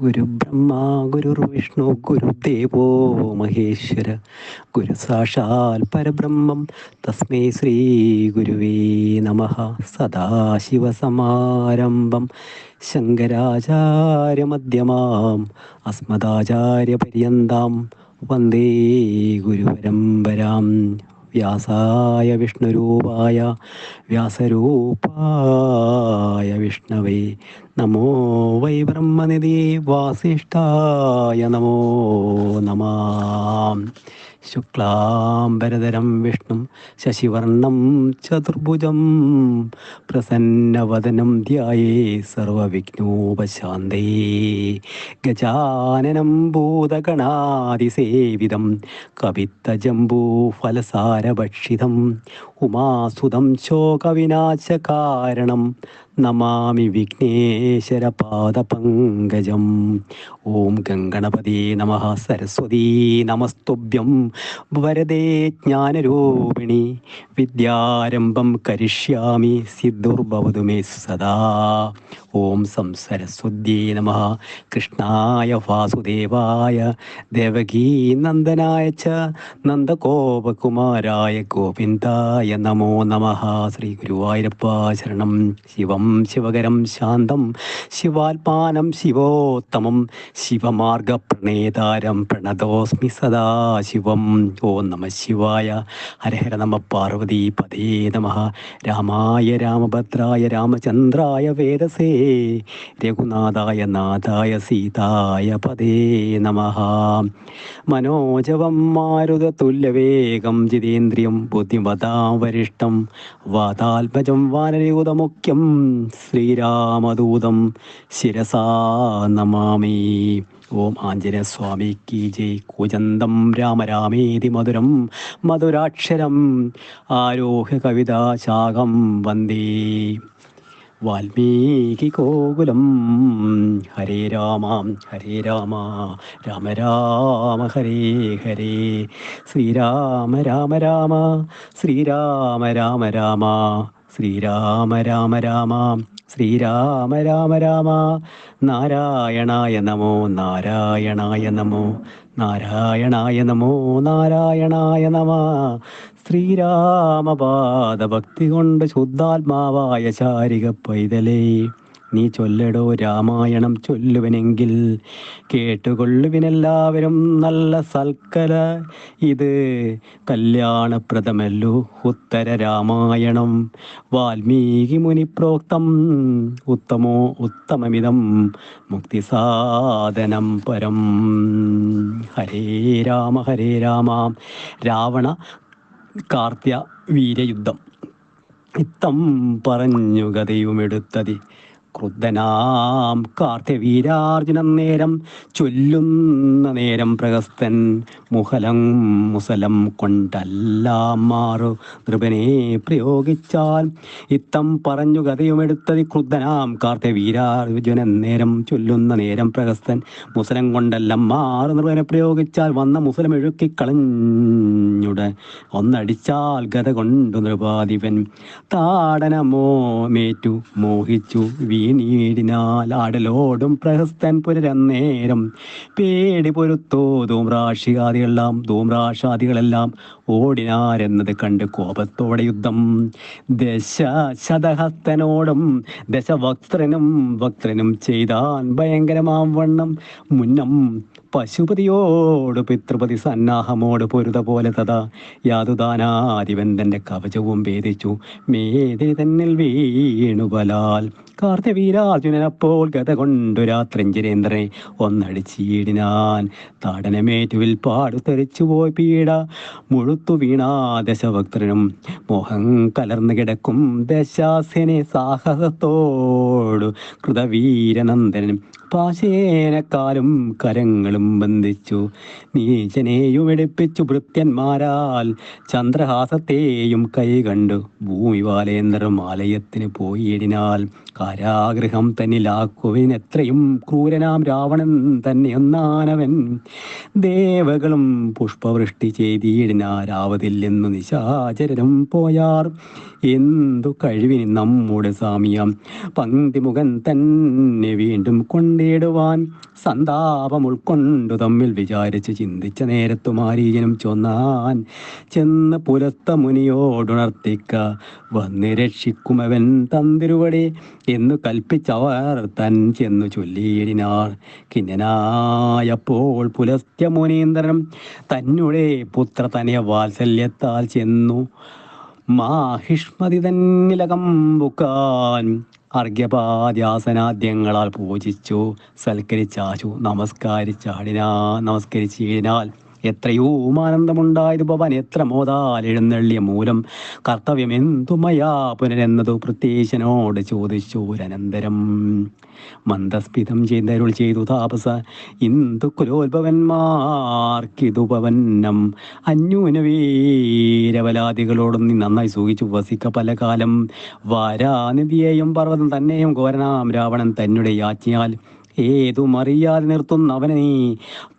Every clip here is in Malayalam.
ഗുരുബ്രഹ്മ ഗുരുവിഷ്ണു ഗുരുദേവോ മഹേശ്വര ഗുരു സാക്ഷാൽ പരബ്രഹ്മം. തസ്മൈ ശ്രീ ഗുരുവേ നമ. സദാശിവസമാരംഭം ശങ്കരാചാര്യമധ്യമാം അസ്മദാചാര്യപര്യന്താം വന്ദേ ഗുരുപരമ്പരാം. വ്യാസായ വിഷ്ണുരൂപായ വ്യാസരൂപായ വിഷ്ണവേ. നമോ വൈ ബ്രഹ്മനിധി വാസിഷ്ഠായ നമോ നമാം. ശുക്ലാംബരധരം വിഷ്ണു ശശിവർണം ചതുർഭുജം പ്രസന്നവദനം ധ്യായേ സർവവിഘ്നോപശാന്തേ. ഗജാനനം ഭൂതഗണാതിസേവിതം കവിത്തജംബൂഫലസാരഭക്ഷിതം ഉമാസുതം ശോകവിനാശകാരണം നമാമി വിഘ്നേശ്വര പാദപങ്കജം. ഓം ഗംഗണപതി നമ. സരസ്വതീ നമസ്തുഭ്യം. വരദേ ജ്ഞാനരൂപിണി. വിദ്യാരംഭം കരിഷ്യാമി. സിദ്ധുർഭവതു മേ സദാ. ഓം സം സംസരസ്വത്യേ നമ. കൃഷ്ണായ വാസുദേവായ. ദേവകീ നന്ദനായ ച. നന്ദഗോപകുമാരായ ഗോവിന്ദായ നമോ നമ. ശ്രീ ഗുരുവായൂരപ്പ ശരണം. ശിവം ശിവകരം ശാന്തം ശിവാത്മാനം ശിവോത്തമം ശിവമാർഗ പ്രണേതാരം പ്രണതോസ്മി സദാ ശിവം. ഓം നമ ശിവായ. ഹരഹര നമ പാർവതി പദേ നമ. രാമായ രാമഭദ്രായ രാമചന്ദ്രായ വേദസേ. രഘുനാഥായ നാഥായ സീതായ പദേ നമ. മനോജവം മാരുത തുല്യവേഗം ജിതേന്ദ്രിയം ബുദ്ധിമതാം വരിഷ്ടം വാതാത്മജം വാനരയൂതമുഖ്യം ശ്രീരാമദൂതം ശിരസാ നമാമി. ഓം ആഞ്ജനസ്വാമി കി ജയ്. കുജന്തം രാമരാമേതി മധുരം മധുരാക്ഷരം ആരോഹ്യ കവിതാ ശാഖം വന്ദേ. വാൽമീകി കോകുലം ഹരേ രാമ ഹരേ രാമ രാമ രാമ ഹരേ ഹരേ. ശ്രീരാമ രാമ രാമ ശ്രീരാമ രാമ രാമ. ശ്രീരാമ രാമ രാമ ശ്രീരാമ രാമ രാമ നാരായണായ നമോ നാരായണായ നമോ നാരായണായ നമോ നാരായണായ നമ. ശ്രീരാമപാദ ഭക്തി കൊണ്ട് ശുദ്ധാത്മാവായ ചാരിക പൈതലേ നീ ചൊല്ലടോ രാമായണം ചൊല്ലുവനെങ്കിൽ കേട്ടുകൊള്ളുവിനെല്ലാവരും നല്ല സൽക്കല. ഇത് കല്യാണപ്രദമല്ലു ഉത്തര രാമായണം. വാൽമീകി മുനിപ്രോക്തം ഉത്തമോ ഉത്തമമിതം മുക്തിസാധനം പരം. ഹരേ രാമ ഹരേ രാമ. രാവണ കാർത്യ വീരയുദ്ധം. ഇത്തം പറഞ്ഞു ഗതയുമെടുത്തതി ക്രുദ്ധനാം കാർത്യവീരാർജുനൻ നേരം ചൊല്ലുന്ന നേരം പ്രഹസ്തൻ മുഹലം മുസലം കൊണ്ടെല്ലാം മാറു. നൃപനെ പ്രയോഗിച്ചാൽ ഇത്തം പറഞ്ഞു കഥയുമെടുത്തത് ക്രുദ്ധനാം കാർത്യവീരാർജുനൻ നേരം ചൊല്ലുന്ന നേരം പ്രഹസ്തൻ മുസലം കൊണ്ടെല്ലാം മാറു. നൃപനെ പ്രയോഗിച്ചാൽ വന്ന മുസലം എഴുക്കിക്കളഞ്ഞുടെ. ഒന്നടിച്ചാൽ ഗത കൊണ്ടു നൃപാധിപൻ താടനമോ മേറ്റു മോഹിച്ചു വീണീടിനാൽ ആടലോടും പ്രഹസ്തൻ പുരന്നേരം പേടി പൊരുത്തോ ധൂമ്രാശികാദികളെല്ലാം ധൂമ്രാഷാദികളെല്ലാം ഓടിനാരെന്നത് കണ്ട് കോപത്തോടെ യുദ്ധം. ദശ ശതഹസ്തനോടും ദശവക്ത്രനും വക്ത്രനും ചെയ്താൻ ഭയങ്കരമാം വണ്ണം മുന്നം പശുപതിയോട് പിതൃപതി സന്നാഹമോട് പൊരുത പോലെ തഥാ. യാതുദാനാദിവൻ തന്റെ കവചവും ഭേദിച്ചു. മേതെ തന്നിൽ വീണുബലാൽ കാർത്തവീരാർജുനപ്പോൾ ഗത കൊണ്ടു രാത്രഞ്ജനേന്ദ്രനെ ഒന്നടിച്ചീടിനാൻ. താടനമേറ്റുവിൽ പാടു തെറിച്ചു പോയി പീഡ. മുഴുത്തു വീണാ ദശഭക്തനും. മോഹം കലർന്നു കിടക്കും ദശാസനെ സാഹസത്തോടു. കൃതവീരനന്ദനൻ പാശേനക്കാലും കരങ്ങളും ബന്ധിച്ചു. നീചനെയും എടുപ്പിച്ചു ഭൃത്യന്മാരാൽ ചന്ദ്രഹാസത്തെയും കൈ കണ്ടു ഭൂമിവാലേന്ദ്രം ആലയത്തിന് പോയിടിനാൽ കാരാഗൃഹം തന്നിലാക്കുവിൻ. എത്രയും ക്രൂരനാം രാവണൻ തന്നെ ഒന്നാനവൻ ദേവകളും പുഷ്പവൃഷ്ടി ചെയ്തിടിനാരാവതില്ലെന്നു നിശാചരനും പോയാർ. എന്തു കഴിവിന് നമ്മുടെ സാമിയം. പന്തിമുഖൻ തന്നെ വീണ്ടും കണ്ടിടുവാൻ. സന്താപം ഉൾക്കൊണ്ടു തമ്മിൽ വിചാരിച്ച് ചിന്തിച്ച നേരത്തു മാരീജനും ചൊന്നാൻ. ചെന്ന് പുലത്ത മുനിയോടുണർത്തിക്ക. വന്ന് രക്ഷിക്കുമവൻ തന്തിരുവടെ. എന്നു കൽപ്പിച്ചവർ തൻ ചെന്നു ചൊല്ലിയിടിനാർ കിന്നനായപ്പോൾ പുലസ്ത്യ മുനീന്ദ്രനും തന്നെ പുത്ര തനിയ വാത്സല്യത്താൽ ചെന്നു. മാഹിഷ്മതി തന്നിലകം ബുക്കാൻ അർഘ്യപാദ്യാസനാദ്യങ്ങളാൽ പൂജിച്ചു. സൽക്കരിച്ചാച്ചു നമസ്കരിച്ചാടിനാ നമസ്കരിച്ചിടിനാൽ എത്രയോ ഉമാനന്ദമുണ്ടായത് ഭവൻ എത്ര മോതാൽ എഴുന്നള്ളിയ മൂലം. കർത്തവ്യം എന്തുമയാ പുനരെന്നതു പ്രത്യേശനോട് ചോദിച്ചു ഒരനന്തരം. മന്ദസ്മിതം ചെയ്തരുൾ ചെയ്തു താപസ ഇന്ദു കുലോത്ഭവന്മാർക്കിതുപവന്നം അന്യൂന വീരവലാദികളോടും നീ നന്നായി സൂഹിച്ചു വസിക്ക പല കാലം വാരാനിധിയെയും പർവതം തന്നെയും ഘോരനാം രാവണൻ തന്നെ യാജ്ഞയാൽ ഏതും അറിയാതെ നിർത്തുന്ന അവനെ നീ?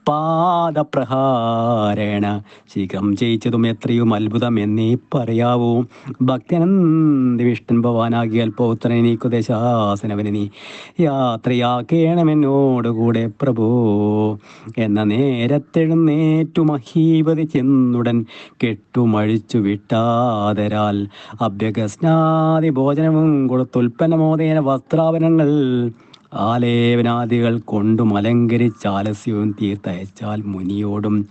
പാദപ്രഹാരേണ. ശീഘ്രം ജയിച്ചതും എത്രയും അത്ഭുതം എന്നീ പറയാവൂ. ഭക്തനന്ദിവിഷ്ടൻ ഭവാനാകിയാൽ പൗത്രനെ നീക്കുദേശാസനവനെ നീ യാത്രയാക്കേണമെന്നോടുകൂടെ പ്രഭു. എന്ന നേരത്തെഴുന്നേറ്റു മഹീപതി ചെന്നുടൻ കെട്ടുമഴിച്ചു വിട്ടാതരാൽ അഭ്യഗസ്നാദി ഭോജനവും കൊടുത്തുൽപ്പന്നമോദേന വസ്ത്രാഭരണങ്ങൾ ആലേപനാദികൾ കൊണ്ടും അലങ്കരിച്ചാലസ്യവും തീർത്തയച്ചാൽ മുനിയോടും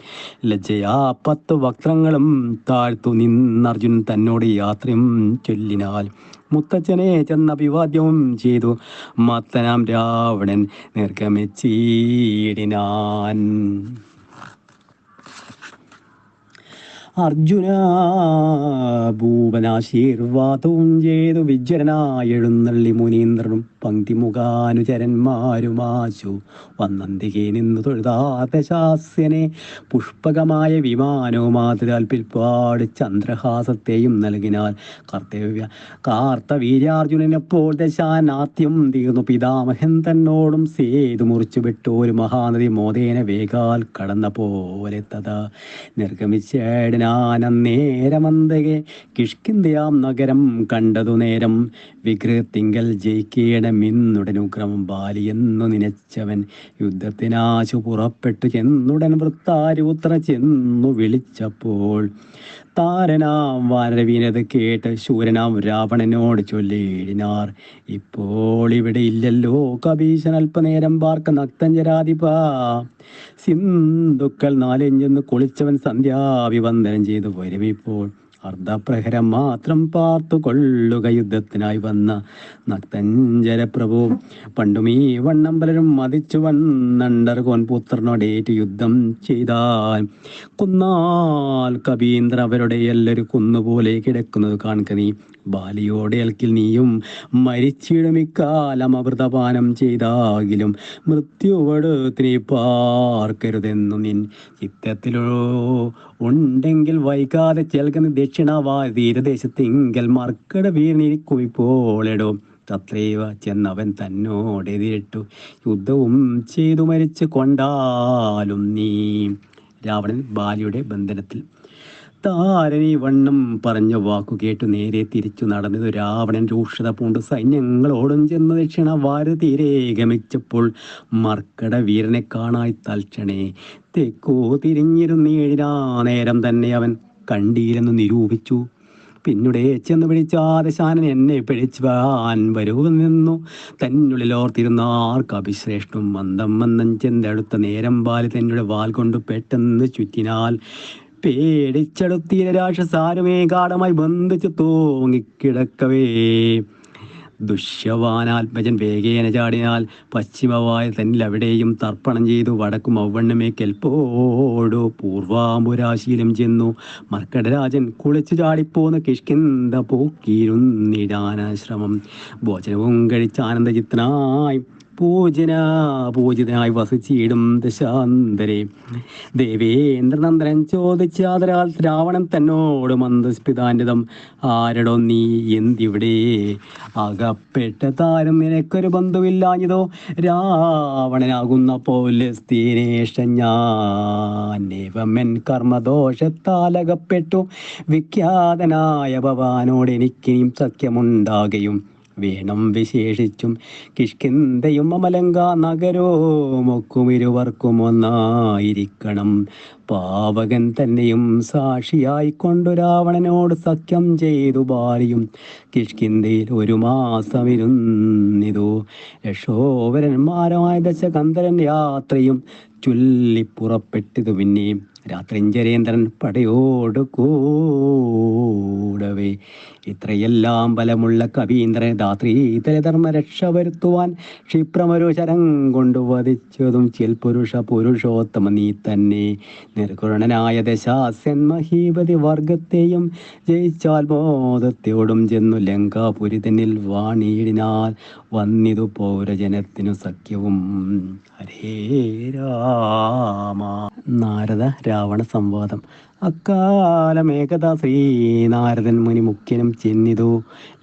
ലജ്ജയാ പത്ത് വക്രങ്ങളും താഴ്ത്തു നിന്നർജുൻ തന്നോട് യാത്രയും ചൊല്ലിനാൽ മുത്തച്ഛനെ ചെന്ന അഭിവാദ്യവും ചെയ്തു. മത്തനാം രാവണൻ നിർഗമിച്ചീടിനാൻ. അർജുന ഭൂപനാശീർവാദവും ചെയ്തു. വിജ്വരനായെഴുന്നള്ളി മുനീന്ദ്രനും പങ്ക്തിമുഖാനുചരന്മാരുമാശു. വന്നന്തികെ നിന്നു തൊഴുതാത്ത ശാസ്യനെ പുഷ്പകമായ വിമാനോ പിൽപ്പാട് ചന്ദ്രഹാസത്തെയും നൽകിനാൽ കർത്തവ്യ കാർത്തവീര്യാർജുനനെപ്പോൾ ദശാനാത്യം തീർന്നു. പിതാമഹൻ തന്നോടും സേതു മുറിച്ചു വിട്ടു ഒരു മഹാനദി മോദേന വേഗാൽ കടന്ന പോലെ തഥാ നിർഗമിച്ചേടനാനേരമന്തകെ കിഷ്കിന്ദയാം നഗരം കണ്ടതു നേരം ജയിക്കേടമിന്നുടനുക്രമം ബാലിയെന്നു നനച്ചവൻ യുദ്ധത്തിനാശു പുറപ്പെട്ടു ചെന്നുടൻ വൃത്താരൂത്ര ചെന്നു വിളിച്ചപ്പോൾ താരനാം വാനരവീനത് കേട്ട് ശൂരനാം രാവണനോട് ചൊല്ലിയിടിനാർ ഇപ്പോൾ ഇവിടെ ഇല്ലല്ലോ കബീശൻ അല്പനേരം പാർക്ക നക്തഞ്ചരാധിപ. സിന്ധുക്കൾ നാലഞ്ചെന്ന് കുളിച്ചവൻ സന്ധ്യാഭിവന്ദനം ചെയ്തു വരവിപ്പോൾ അർദ്ധപ്രഹരം മാത്രം പാർത്തു കൊള്ളുക യുദ്ധത്തിനായി വന്ന നക്തഞ്ചര പ്രഭു പണ്ടും ഈ വണ്ണം പലരും മതിച്ചു വന്നണ്ടർ പുത്രനോടേറ്റ് യുദ്ധം ചെയ്താൽ കുന്നാൽ കവീന്ദ്ര അവരുടെ എല്ലാവരും കുന്നുപോലെ കിടക്കുന്നത് കാണുക നീ. ബാലിയോടെ അൽക്കിൽ നീയും മരിച്ചിടും ഇക്കാലം അമൃതപാനം ചെയ്താകിലും മൃത്യുവടുത്തിനെ പാർക്കരുതെന്നു നിൻ ചിത്തത്തിലോ ഉണ്ടെങ്കിൽ വൈകാതെ ചേൽക്കുന്ന ദക്ഷിണവാ തീരദേശത്തിങ്കൽ മർക്കട വീണിരിക്കുമിപ്പോളെടോ തത്രൈവ ചെന്നവൻ തന്നോടെതിരിട്ടു യുദ്ധവും ചെയ്തു മരിച്ചു കൊണ്ടാലും നീ. രാവണൻ ബാലിയുടെ ബന്ധനത്തിൽ. താരനി വണ്ണം പറഞ്ഞ വാക്കു കേട്ടു നേരെ തിരിച്ചു നടന്നത് രാവണൻ രൂക്ഷത പൂണ്ട് സൈന്യങ്ങളോടും ചെന്ന് ദക്ഷിണ വാര് തീരെ ഗമിച്ചപ്പോൾ മർക്കട വീരനെ കാണായി തൽക്ഷണേ തെക്കോ തിരിഞ്ഞിരുന്നേഴിനാ നേരം തന്നെ അവൻ കണ്ടീരെന്ന് നിരൂപിച്ചു. പിന്നുടെ ചെന്ന് പിടിച്ച ആദശാനൻ എന്നെ പിടിച്ചുവാൻ തന്നുള്ളിൽ തന്നുള്ളിലോർത്തിരുന്ന ആർക്ക് അഭിശ്രേഷ്ഠം മന്ദം മന്ദം ചെന്തടുത്ത നേരം പാലി തന്നെ വാൽ കൊണ്ട് പെട്ടെന്ന് ചുറ്റിനാൽ പേടിച്ചടുത്തീര രാക്ഷസാരുമേ കാടമായി ബന്ധിച്ചു തൂങ്ങിക്കിടക്കവേ. ദുഷ്യവാനാത്മജൻ വേഗേന ചാടിനാൽ പശ്ചിമവായ തന്നിൽ അവിടെയും തർപ്പണം ചെയ്തു വടക്കും ഔവണ്ണമേ കെൽപ്പോടു പൂർവാമ്പുരാശീലം ചെന്നു. മർക്കടരാജൻ കുളിച്ചു ചാടിപ്പോന്ന് കിഷ്കിന്ത പോക്കിയിരുന്നിടാനാശ്രമം ഭോജനവും കഴിച്ച് ആനന്ദചിത്തനായി പൂജന പൂജിതനായി വസിച്ചിടും ദശാന്തരെ. ദേവേന്ദ്രനന്ദനൻ ചോദിച്ചാതരാൽ രാവണൻ തന്നോട് മന്ദസ്പിതാന്യതം ആരടോ നീ എന്തിവിടെ? അകപ്പെട്ട താരം നിനക്കൊരു ബന്ധുവില്ലാഞ്ഞതോ രാവണനാകുന്ന പോലെ സ്ഥിരേഷ ഞാനേവമൻ കർമ്മദോഷത്താലകപ്പെട്ടു വിഖ്യാതനായ ഭവാനോട് എനിക്കിനിയും സഖ്യമുണ്ടാകുകയും വേണം വിശേഷിച്ചും കിഷ്കിന്തയും അമലങ്ക ഇരുവർക്കും ഒന്നായിരിക്കണം. പാവകൻ തന്നെയും സാക്ഷിയായി കൊണ്ടു രാവണനോട് സഖ്യം ചെയ്തു ബാലിയും കിഷ്കിന്തയിൽ ഒരു മാസം ഇരുന്നിതു യശോവരന്മാരമായ ദശകന്ധരൻ യാത്രയും ചൊല്ലിപ്പുറപ്പെട്ടതു പിന്നെയും രാത്രിഞ്ചരേന്ദ്രൻ പടയോട് കൂടവേ. ഇത്രയെല്ലാം ബലമുള്ള കവീന്ദ്രൻ രാത്രി ധർമ്മ രക്ഷ വരുത്തുവാൻ ക്ഷിപ്രമൊരു ശരം കൊണ്ടു വധിച്ചതും ചിൽപുരുഷ പുരുഷോത്തമ നീ തന്നെ. നിർഗുണനായ ദശാസ്യൻ മഹീപതി വർഗത്തെയും ജയിച്ചാൽ ബോധത്തോടും ചെന്നു ലങ്കാപുരി തന്നിൽ വാണിയിടിനാൽ വന്നിതു പൗരജനത്തിനു സഖ്യവും. ഹരേ രാമ. നാരദ രാവണ സംവാദം. അക്കാലം ഏകദാ ശ്രീനാരദൻ മുനി മുഖ്യനും ചെന്നിതു.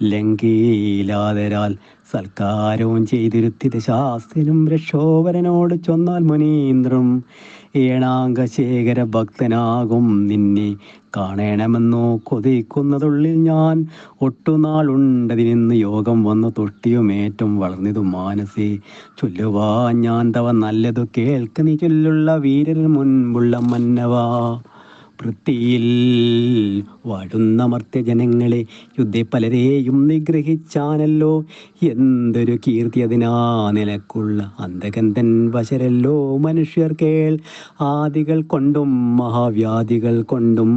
ലങ്കീലാതരാൽ സൽക്കാരവും ചെയ്തിരുത്തിത ശാസ്ത്രനും രക്ഷോവരനോട് ചൊന്നാൽ മുനീന്ദ്രം ഏണാംഗശേഖര ഭക്തനാകും നിന്നെ കാണേണമെന്നു കൊതിക്കുന്നതുള്ളിൽ ഞാൻ ഒട്ടുനാളുണ്ടതിനിന്ന് യോഗം വന്നു തൊട്ടിയുമേറ്റം വളർന്നതു മാനസേ. ചൊല്ലുവാൻ ഞാൻ തവ നല്ലതു കേൾക്ക നീ ചൊല്ലുള്ള വീരന് മുൻപുള്ള മന്നവാ. വൃത്തിയിൽ വാഴുന്ന മർത്യജനങ്ങളെ യുദ്ധ പലരെയും നിഗ്രഹിച്ചാനല്ലോ. എന്തൊരു കീർത്തി അതിനാ നിലക്കുള്ള അന്ധകന്ധൻ വശരല്ലോ. മനുഷ്യർ കേൾ ആദികൾ കൊണ്ടും മഹാവ്യാധികൾ കൊണ്ടും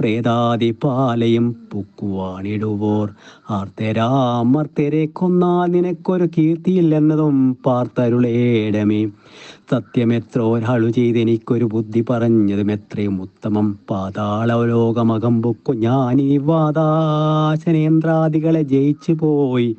പ്രേതാതി പാലയും പുക്കുവാണിടുവോർ ആർത്തരാമർത്തരെ കൊന്നാൽ നിനക്കൊരു കീർത്തിയില്ലെന്നതും പാർത്തരുളേടമേ. സത്യമെത്രോരാളു ചെയ്തെനിക്കൊരു ബുദ്ധി പറഞ്ഞതും എത്രയും ഉത്തമം. പാതാളലോകമകം പൊക്കു ഞാനീ വാദാശനേന്ദ്രാദികളെ ജയിച്ചു പോയി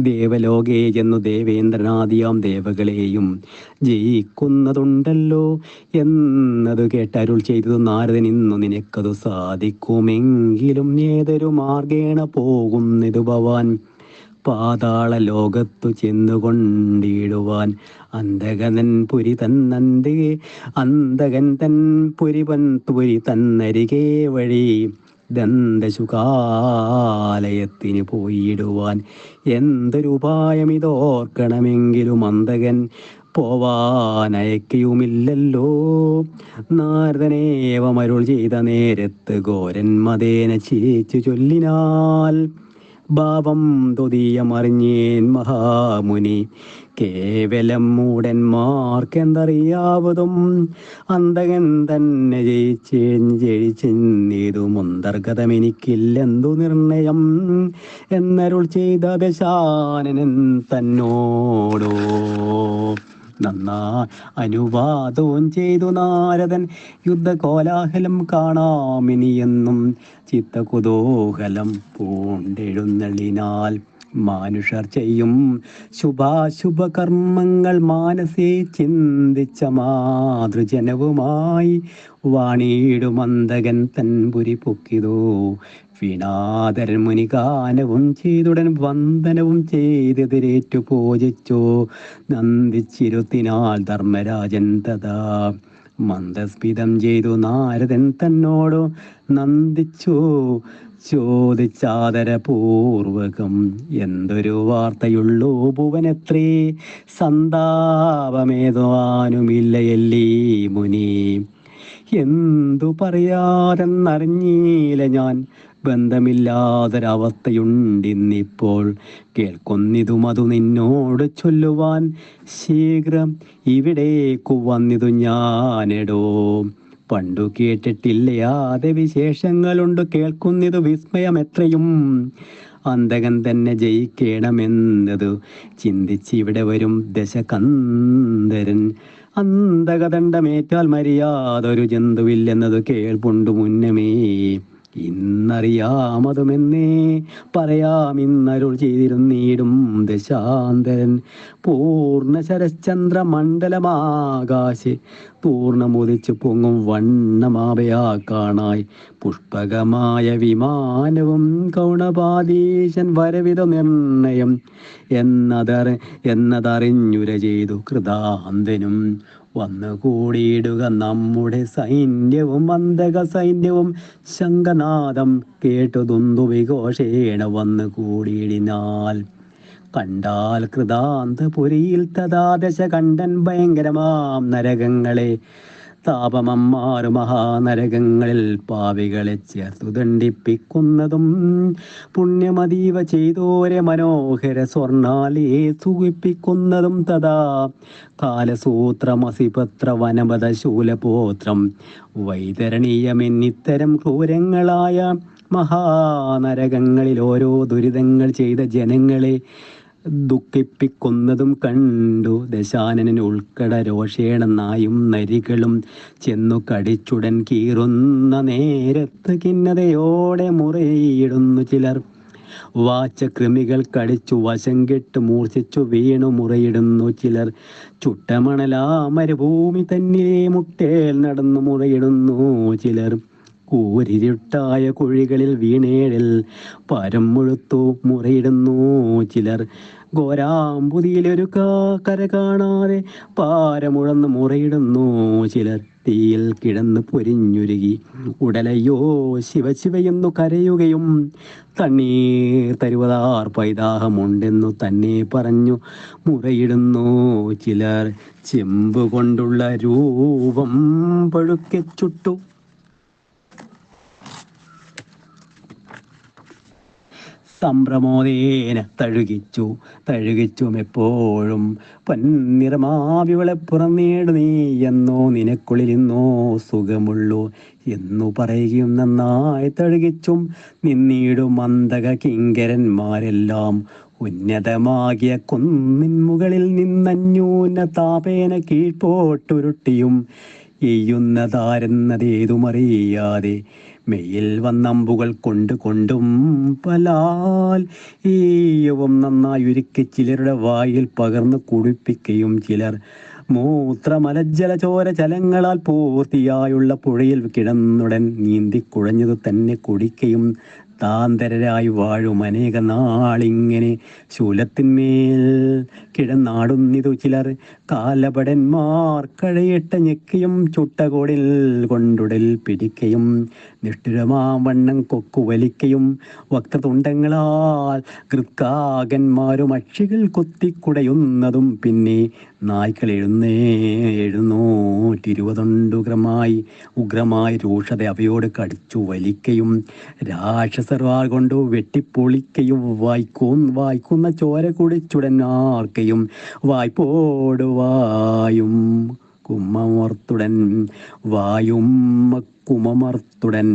ദേവലോകേ ചെന്നു ദേവേന്ദ്രനാദിയാം ദേവകളെയും ജയിക്കുന്നതുണ്ടല്ലോ എന്നതു കേട്ടരുൾ ചെയ്തതു നാരദൻ ഇന്നു നിനക്കതു സാധിക്കുമെങ്കിലും ഏതൊരു മാർഗേണ പോകുന്നിതു ഭവാൻ? പാതാള ലോകത്തു ചെന്നുകൊണ്ടിടുവാൻ അന്തകനൻ പുരി തന്നന്തികെ അന്തകൻ തൻ പുരിപൻ പുരി തന്നരികെ വഴി. ദന്തശുകാലയത്തിന് പോയിടുവാൻ എന്തൊരുപായമിതോർക്കണമെങ്കിലും അന്തകൻ പോവാനയക്കയുമില്ലല്ലോ. നാരദനേവമരുൾ ചെയ്ത നേരത്ത് ഘോരൻ മതേന ചിരിച്ചു ചൊല്ലിനാൽ ഭാവം തൊതിയമറിഞ്ഞേൻ മഹാമുനി കേവലം മൂടന്മാർക്കെന്തറിയാവതും? അന്തകൻ തന്നെ ജയിച്ചേൻ ജയിച്ചെന്നേതും മുന്തർഗതം എനിക്കില്ലെന്തു നിർണയം? എന്നരുൾ ചെയ്ത ദശാനനൻ തന്നോടോ? നന്നാ അനുവാദവും ചെയ്തു നാരദൻ. യുദ്ധകോലാഹലം കാണാമിനിയെന്നും ചിത്തകുതൂഹലം പൂണ്ടെഴുന്നള്ളിനാൽ മാനുഷർ ചെയ്യും ശുഭാശുഭ കർമ്മങ്ങൾ മാനസേ ചിന്തിച്ച മാതൃജനവുമായി വാണിയിടുമന്തകൻ തൻപുരി പൊക്കിതോ. മുനി ഗാനവും ചെയ്തുടൻ വന്ദനവും ചെയ്തെതിരേറ്റു പൂജിച്ചു. നന്ദിച്ചിരുത്തിനാൽ ധർമ്മരാജൻ തഥാ. മന്ദസ്മിതം ചെയ്തു നാരദൻ തന്നോടു നന്ദിച്ചു. ചോദിച്ചാദരപൂർവകം എന്തൊരു വാർത്തയുള്ളൂ ഭുവനത്രേ? സന്താപമേതുവാനുമില്ലയല്ലീ മുനി. എന്തു പറയാതെന്നറിഞ്ഞീല ഞാൻ. ബന്ധമില്ലാതൊരവസ്ഥയുണ്ടിന്നിപ്പോൾ. കേൾക്കൊന്നിതും അതു നിന്നോട് ചൊല്ലുവാൻ ശീഘ്രം ഇവിടേക്കു വന്നിതു ഞാനെടോ. പണ്ടു കേട്ടിട്ടില്ലയാതെ വിശേഷങ്ങളുണ്ട്. കേൾക്കുന്നത് വിസ്മയം എത്രയും അന്തകൻ തന്നെ ജയിക്കണമെന്നത് ചിന്തിച്ചിവിടെ വരും ദശകന്ധരൻ. അന്തകദണ്ഡമേറ്റാൽ മര്യാതൊരു ജന്തുവില്ലെന്നത് കേൾപ്പുണ്ടു മുന്നമേ. ഇന്നറിയാമതുമെന്നേ പറയാം ഇന്നരുൾ ചെയ്തിരുന്നീടും ദശാന്തരൻ. പൂർണ ശരശ്ചന്ദ്ര മണ്ഡലമാകാശെ പൂർണമുദിച്ചു പൊങ്ങും വണ്ണമാവയാ കാണായി പുഷ്പകമായ വിമാനവും കൗണപാദീശൻ വരവിധ നിർണയം. എന്നതറി എന്നതറിഞ്ഞുര ചെയ്തു കൃതാന്തനും. വന്നു കൂടിയിടുക നമ്മുടെ സൈന്യവും വന്ദക സൈന്യവും ശംഖനാദം കേട്ടു ദുന്ദു വിഘോഷേണ വന്നു കൂടിയിടിനാൽ കണ്ടാൽ കൃതാന്തപുരിയിൽ തഥാദശ കണ്ടൻ ഭയങ്കരമാം നരകങ്ങളെ. താപമമ്മാറു മഹാനരകങ്ങളിൽ പാവികളെ ചേർത്തു ദണ്ഡിപ്പിക്കുന്നതും പുണ്യമതീവ ചെയ്തോരെ മനോഹര സ്വർണാലിയെ സുഖിപ്പിക്കുന്നതും തഥാ കാലസൂത്രമസിപത്ര വനപത ശൂലപോത്രം വൈതരണീയമെന്നിത്തരം ക്രൂരങ്ങളായ മഹാനരകങ്ങളിൽ ഓരോ ദുരിതങ്ങൾ ചെയ്ത ജനങ്ങളെ ദുഃഖിപ്പിക്കുന്നതും കണ്ടു. ദശാനനൻ ഉൾക്കട രോഷേണ നായും നരികളും ചെന്നു കടിച്ചുടൻ കീറുന്ന നേരത്ത് കിന്നതയോടെ മുറയിടുന്നു ചിലർ. വാച്ച കൃമികൾ കടിച്ചു വശം കെട്ട് മൂർച്ഛിച്ചു വീണു മുറയിടുന്നു ചിലർ. ചുട്ടമണലാ മരുഭൂമി തന്നിലെ മുട്ടേൽ നടന്നു മുറയിടുന്നു ചിലർ. കൂരിരുട്ടായ കുഴികളിൽ വീണേഴിൽ പരം മുഴുത്തു മുറയിടുന്നു ചിലർ. ഘോരാമ്പുതിയിലൊരു കാ- കര കാണാതെ പാരമുഴന്ന് മുറയിടുന്നു ചിലർ. തീയിൽ കിടന്ന് പൊരിഞ്ഞുരുകി ഉടലയോ ശിവ ശിവയെന്നു കരയുകയും തണ്ണീർ തരുവതാർ പൈതാഹമുണ്ടെന്നു തന്നെ പറഞ്ഞു മുറയിടുന്നു ചിലർ. ചെമ്പ് കൊണ്ടുള്ള രൂപം പഴുക്കെ ചുട്ടു സംഭ്രമോദേന തഴുകിച്ചു തഴുകിച്ചും എപ്പോഴും പൊന്നിറമാവിളെ പുറന്നേടു നീ എന്നോ നിനക്കുള്ളിലിന്നോ സുഖമുള്ളൂ എന്നു പറയുകയും നന്നായി തഴുകിച്ചും നിന്നീടും മന്ദക കിങ്കരന്മാരെല്ലാം ഉന്നതമാകിയ കുന്നിൻ മുകളിൽ നിന്നന്യൂന താപേന കീഴ്പോട്ടുരുട്ടിയും എയ്യുന്നതാരെന്നതേതുമറിയാതെ മെയ്യിൽ വന്നമ്പുകൾ കൊണ്ട് കൊണ്ടും പലാൽ ഈയവും നന്നായി ഒരുക്കി ചിലരുടെ വായിൽ പകർന്നു കുടിപ്പിക്കുകയും ചിലർ മൂത്രമലജലചോര ചലങ്ങളാൽ പൂർത്തിയായുള്ള പുഴയിൽ കിടന്നുടൻ നീന്തി കുഴഞ്ഞത് തന്നെ കുടിക്കുകയും താന്തരരായി വാഴും അനേക നാളിങ്ങനെ ശൂലത്തിന്മേൽ കിടന്നാടുന്നിതു ചിലർ. കാലപടന്മാർ കഴയിട്ട ഞെക്കിയും ചുട്ടകോടിൽ കൊണ്ടുടൽ പിടിക്കയും നിഷ്ഠുരമാം കൊക്കുവലിക്കയും വക്തതുണ്ടങ്ങളാൽ കൃത്കാകന്മാരും അക്ഷികൾ കൊത്തിക്കുടയുന്നതും പിന്നെ നായ്ക്കൾ എഴുന്നേ എഴുന്നൂറ്റിരുപതുണ്ടുഗ്രമായി ഉഗ്രമായി രൂക്ഷത അവയോട് കടിച്ചു വലിക്കയും രാക്ഷസർവാർ കൊണ്ട് വെട്ടിപ്പൊളിക്കയും വായിക്കും വായിക്കുന്ന ചോര കുടിച്ചുടൻ ആർക്കയും വായ്പോട് വായും കുമ്മമർത്തുടൻ വായും കുമമർത്തുടൻ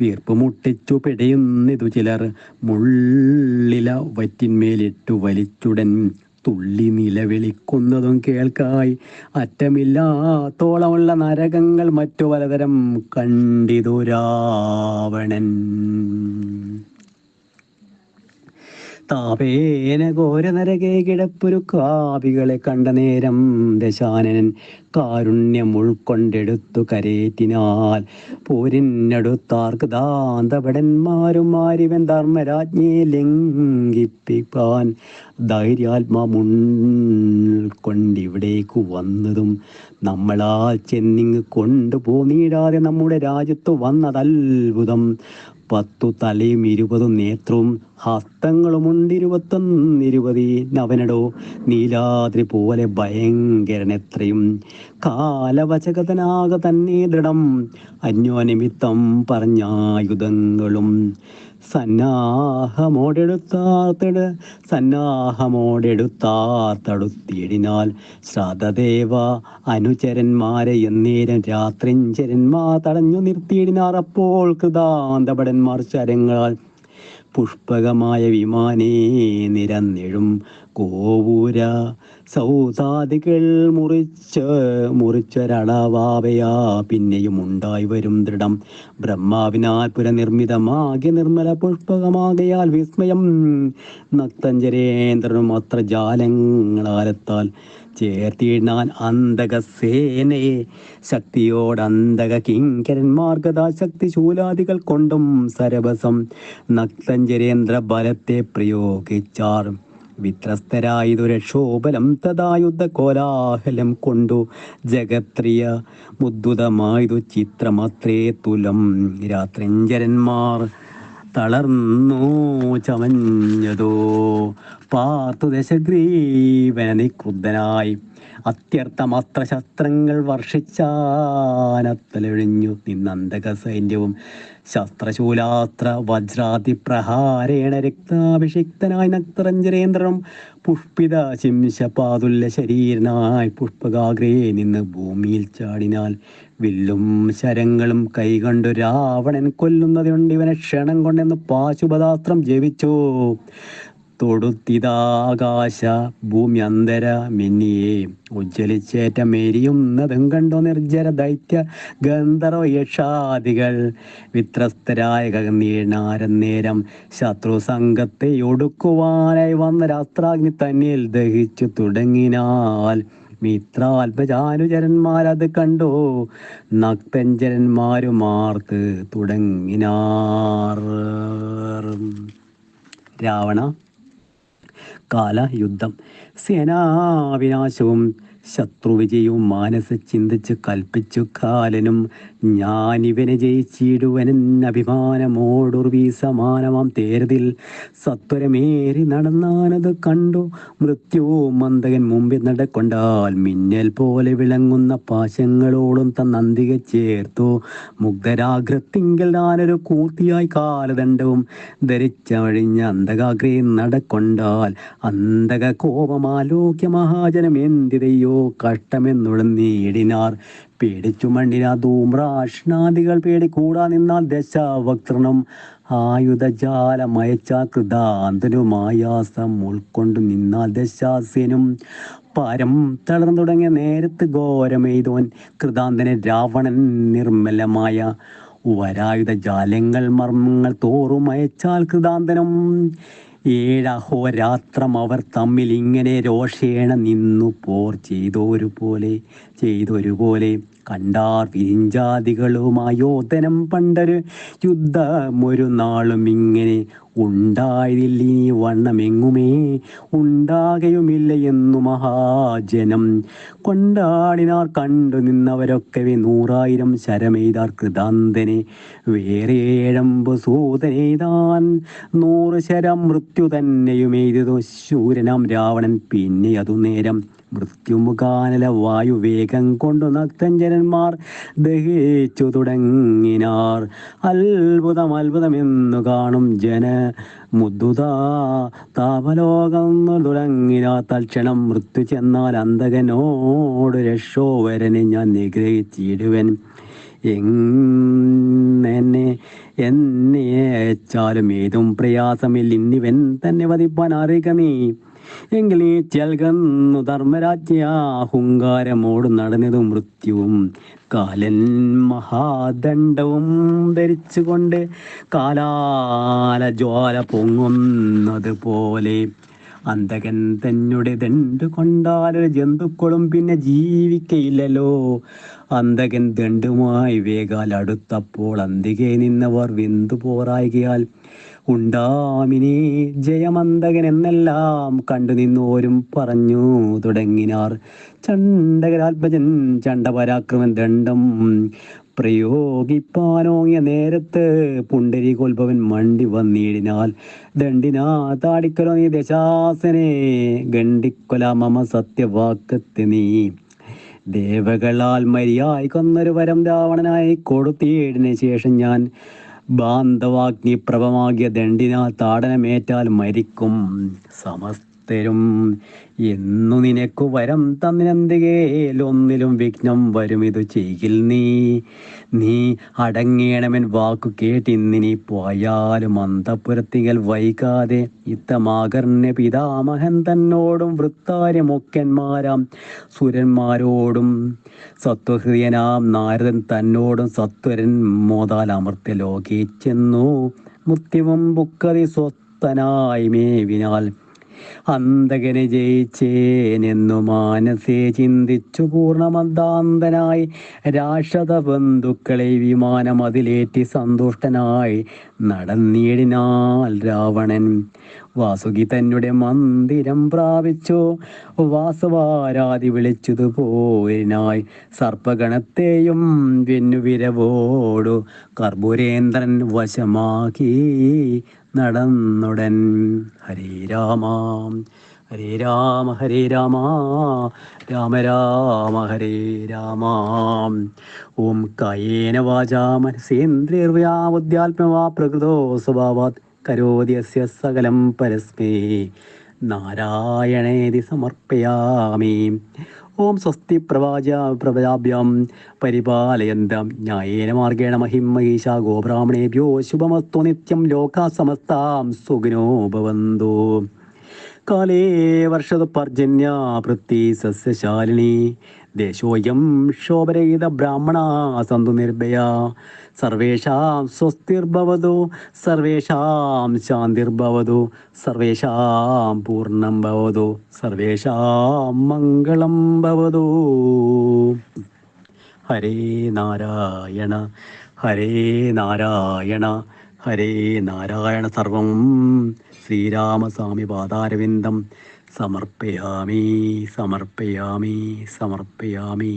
വീർപ്പ് മുട്ടിച്ചു പിടയുന്നിതു ചിലർ മുള്ളില വറ്റിന്മേലിട്ടു വലിച്ചുടൻ തുള്ളി നിലവിളിക്കുന്നതും കേൾക്കായി അറ്റമില്ലാത്തോളമുള്ള നരകങ്ങൾ മറ്റു പലതരം കണ്ടിതു രാവണൻ. താപേന ഘോരനരകെ കിടപ്പൊരു കാവികളെ കണ്ട നേരം ദശാനനൻ കാരുണ്യം ഉൾക്കൊണ്ടെടുത്തു കരേറ്റിനാൽ. പോരിനടുത്താർക്ക് ദാന്തപടന്മാരും മാരിവൻ ധർമ്മരാജ്ഞിയെ ലംഘിപ്പിക്കാൻ ധൈര്യാത്മമുൾക്കൊണ്ടിവിടേക്കു വന്നതും നമ്മളാൽ ചെന്നിങ് കൊണ്ടുപോന്നീടാതെ നമ്മുടെ രാജ്യത്ത് വന്നതത്ഭുതം. പത്തു തലയും ഇരുപതും നേത്രവും ഹസ്തങ്ങളുമുണ്ട് ഇരുപത്തൊന്ന് ഇരുപതി. നവനടോ നീലാദ്രി പോലെ ഭയങ്കരനെത്രയും കാലവചകതനാക തന്നെ ദൃഢം. അന്യോനിമിത്തം പറഞ്ഞായുധങ്ങളും. സന്നാഹമോടെടുത്താർത്തട് സന്നാഹമോടെടുത്താർത്തടുത്തിടിനാൽ ശ്രാദ്ധദേവ അനുചരന്മാരെ എന്നേരം രാത്രിഞ്ചരന്മാർ തടഞ്ഞു നിർത്തിയിടിനാർ അപ്പോൾ കൃതാന്തപടന്മാർ ശരങ്ങളാൽ പുഷ്പകമായ വിമാനേ നിരന്നിഴും. കോവൂര സൗതാദികൾ മുറിച്ച് മുറിച്ചൊരളവാവയാ. പിന്നെയും ഉണ്ടായി വരും ദൃഢം ബ്രഹ്മാവിനാൽ പുരനിർമ്മിതമാകെ നിർമ്മല പുഷ്പകമാകയാൽ വിസ്മയം. നക്തഞ്ചരേന്ദ്രനും അത്ര ജാലങ്ങളാലത്താൽ ചേർത്തിയിടാൻ അന്തക സേനയെ ശക്തിയോട് അന്തക കിങ്കരന്മാർഗതാ ശക്തി ശൂലാദികൾ കൊണ്ടും സരഭസം നക്തഞ്ചരേന്ദ്ര ബലത്തെ പ്രയോഗിച്ചാർ. വിത്രസ്തരായതു രക്ഷോബലം തഥായുദ്ധ കോലാഹലം കൊണ്ടു. ജഗത്രിയ മുദ്ദുതമായതു ചിത്രമത്രേ തുലം. രാത്രിഞ്ചരന്മാർ തളർന്നു ചമഞ്ഞതോ. പാർത്തു ദശഗ്രീവനെ ക്രുദ്ധനായി. അത്യർത്ഥമസ്ത്രശസ്ത്രങ്ങൾ വർഷിച്ചാനത്തലൊഴിഞ്ഞു. നിന്നന്തക സൈന്യവും ശസ്ത്രശൂലാസ്ത്ര വജ്രാതി പ്രഹാരേണ രക്താഭിഷിക്തനായി നക്തരഞ്ജരേന്ദ്രനും പുഷ്പിത ശിംശപാതുല്യ ശരീരനായി പുഷ്പകാഗ്രേ നിന്ന് ഭൂമിയിൽ ചാടിനാൽ വില്ലും ശരങ്ങളും കൈകണ്ടു രാവണൻ കൊല്ലുന്നതുകൊണ്ട് ഇവനെ ക്ഷണം കൊണ്ടെന്ന് പാശുപതാസ്ത്രം ജപിച്ചു. തൊടുത്തിതാകാശ ഭൂമി അന്തര മിന്നിയെ. ഉജ്ജ്വലിച്ചേറ്റമേരിയുന്നതും കണ്ടോ നിർജര ദൈത്യ ഗന്ധർവ യക്ഷാദികൾ വിത്രസ്തരായ കകന്നീണാരം നേരം ശത്രു സംഘത്തെ ഒടുക്കുവാനായി വന്ന രാത്രാഗ്നി തന്നിൽ ദഹിച്ചു തുടങ്ങിനാൽ മിത്രാത്മജാനുചരന്മാരത് കണ്ടോ. നക്തഞ്ചരന്മാരുമാർത്ത് തുടങ്ങിനാർ. രാവണ കാലയുദ്ധം. സേനാവിനാശവും ശത്രുവിജയവും മാനസ ചിന്തിച്ച് കൽപ്പിച്ചു കാലനും ഞാനിവനെ ജയിച്ചിടുവനൻ അഭിമാനമോടുർവി സമാനമാം തേരതിൽ സത്വരമേറി നടന്നാനത് കണ്ടു. മൃത്യു മന്ദകൻ മുമ്പിൽ നടക്കൊണ്ടാൽ മിന്നൽ പോലെ വിളങ്ങുന്ന പാശങ്ങളോടും തന്നന്തിക ചേർത്തു. മുഗ്ധരാഗ്രത്തിങ്കിൽ ഞാനൊരു കൂർത്തിയായി കാലദണ്ഡവും ധരിച്ചഴിഞ്ഞ അന്ധകാഗ്രയും നടക്കൊണ്ടാൽ അന്തക കോപമാലോക്യ മഹാജനം എന്തിതയ്യോ കഷ്ടമെന്നുഴന്നീടിനാർ പേടിച്ചു മണ്ണിന ധൂമ്രാഷ്ണാദികൾ കൂടാ നിന്നാൽ ദശവക്തൃണം. ആയുധജാലമയച്ച കൃതാന്തനുമായാസം ഉൾക്കൊണ്ടു നിന്നാൽ ദശാസ്യനും പരം തളർന്നു തുടങ്ങിയ നേരത്ത് ഘോരമെയ്തോൻ കൃതാന്തനെ രാവണൻ നിർമ്മലമായ വരായുധ ജാലങ്ങൾ മർമ്മങ്ങൾ തോറും അയച്ചാൽ കൃതാന്തനം. ഏഴഹോരാത്രം അവർ തമ്മിൽ ഇങ്ങനെ രോഷേണ നിന്നു പോർ ചെയ്തൊരു പോലെ ചെയ്തൊരുപോലെ. കണ്ടാർ വിരിഞ്ചാദികളുമായോധനം പണ്ടൊരു യുദ്ധമൊരു നാളും ഇങ്ങനെ ഉണ്ടായതില്ല വണ്ണമെങ്ങുമേ? ഉണ്ടാകയുമില്ല എന്നു മഹാജനം. കൊണ്ടാടിനാർ കണ്ടു നിന്നവരൊക്കെ നൂറായിരം ശരമെയ്താർ കൃതാന്തനെ. വേറെ ഏഴമ്പ് സൂതനെയ്താൻ നൂറ് ശരം മൃത്യു തന്നെയും എയ്തതു ശൂരനാം രാവണൻ. പിന്നെ അതു നേരം മൃത്യുമുഖാനല വായുവേഗം കൊണ്ടു നക്തഞ്ജനന്മാർ ദഹിച്ചു തുടങ്ങിനാർ. അത്ഭുതം എന്നു കാണും ജന മുദ്ദുത. താപലോകം തുടങ്ങിനാ തൽക്ഷണം മൃത്യു ചെന്നാൽ അന്തകനോട് രക്ഷോവരനെ ഞാൻ നിഗ്രഹിച്ചിടുവൻ. എന്നെ എന്നെ അയച്ചാലും ഏതും പ്രയാസമില്ല ഇന്നിവൻ തന്നെ വധിപ്പാൻ അറിയുക നീ. എങ്കിൽ ഈ ചെൽകന്നു ധർമ്മരാജ്യ ഹുങ്കാരമോട് നടന്നതും മൃത്യുവും. കാലൻ മഹാദണ്ഡവും ധരിച്ചുകൊണ്ട് കാലാല ജ്വാല പൊങ്ങുന്നത് പോലെ. അന്തകൻ തന്നെ ദണ്ട് കൊണ്ടാലൊരു ജന്തുക്കളും പിന്നെ ജീവിക്കയില്ലല്ലോ. അന്തകൻ ദണ്ടുമായി വേഗാൽ അടുത്തപ്പോൾ അന്തികെ നിന്നവർ വെന്തു പോറായികയാൽ ഉണ്ടാമിനി ജയമന്തകൻ എന്നെല്ലാം കണ്ടു നിന്നോരും പറഞ്ഞു തുടങ്ങിനാർ. ചണ്ടകരാത്മജൻ ചണ്ടപരാക്രമൻ ദണ്ഡം പ്രയോഗിപ്പാനോങ്ങിയ നേരത്ത് പുണ്ടരികോത്ഭവൻ മണ്ടി വന്നിടിനാൽ. ദണ്ഡിനാ താടിക്കലോ നീ ദശാസനെ ഗണ്ടിക്കൊല മമ സത്യവാക്കത്തെ നീ. ദേവകളാൽ മരിയായി കൊന്നൊരു വരം രാവണനായി കൊടുത്തിയതിനു ശേഷം ഞാൻ ബാന്ധവാഗ്നി പ്രഭമാകിയ ദണ്ഡിനാൽ താടനമേറ്റാൽ മരിക്കും സമസ്തരും എന്നു നിനക്കു വരം തന്നിനെന്തികേലൊന്നിലും വിഘ്നം വരും ഇതു ചെയ്യിൽ നീ. നീ അടങ്ങേണമെൻ വാക്കു കേട്ടിന്നിനി പോയാലും അന്തപുരത്തികൾ വൈകാതെ ഇത്തമാകർണ്യ പിതാമഹൻ തന്നോടും വൃത്താരമൊക്കന്മാരാം സുരന്മാരോടും സത്വഹൃദയനാം നാരദൻ തന്നോടും സത്വരൻ മോതാൽ അമർത്യ ലോകേ ചെന്നു. മുത്യവും ബുക്കതി മേവിനാൽ അന്തകനെ ജയിച്ചേനെന്നു മാനസേ ചിന്തിച്ചു പൂർണമന്താന്തനായി രാക്ഷത ബന്ധുക്കളെ വിമാനം അതിലേറ്റി സന്തുഷ്ടനായി നടന്നിടിനാൽ രാവണൻ. വാസുകി തന്നെ മന്ദിരം പ്രാപിച്ചു. വാസുവാരാതി വിളിച്ചതു പോരിനായി. സർപ്പഗണത്തെയും വെന്നുവിരവോടു കർപ്പൂരേന്ദ്രൻ വശമാക്കി. നടന്നുടൻ. ഹരേ രാമ ഹരേ രാമ ഹരേ രാമ രാമ രാമ ഹരേ രാമ. ഓം കായേന വാച മനസേന്ദ്രിയർവ്യാവുദ്ധ്യാത്മവാ പ്രകൃതോ സ്വഭാവാത് കരോദ്യസ്യ സകലം പരസ്മേ. നാരായണേതി സമർപ്പയാമി. ഓം സ്വസ്തി പ്രവാച പ്രവചാഭ്യം പരിപാലയന്തം ന്യായേന മാർഗേണ മഹിം മഹീഷ ഗോബ്രാഹ്മണേഭ്യോ ശുഭമസ്തു നിത്യം ലോകാ സമസ്താം സുഖിനോ ഭവന്തു. കാലേ വർഷത പർജന്യ പൃഥ്വി സസ്യശാലിനി ദേശോയം ശോഭരഹിത ബ്രാഹ്മണ സന്തു നിർഭയ. സർവേഷാം സ്വസ്തിർഭവതു സർവേഷാം ശാന്തിർഭവതു സർവേഷാം പൂർണം ഭവതു സർവേഷാം മംഗളം ഭവതു. ഹരേ നാരായണ ഹരേ നാരായണ ഹരേ നാരായണ സർവം. ശ്രീരാമസ്വാമി പാതാരവിന്ദം സമർപ്പയാമി സമർപ്പയാമി സമർപ്പയാമി.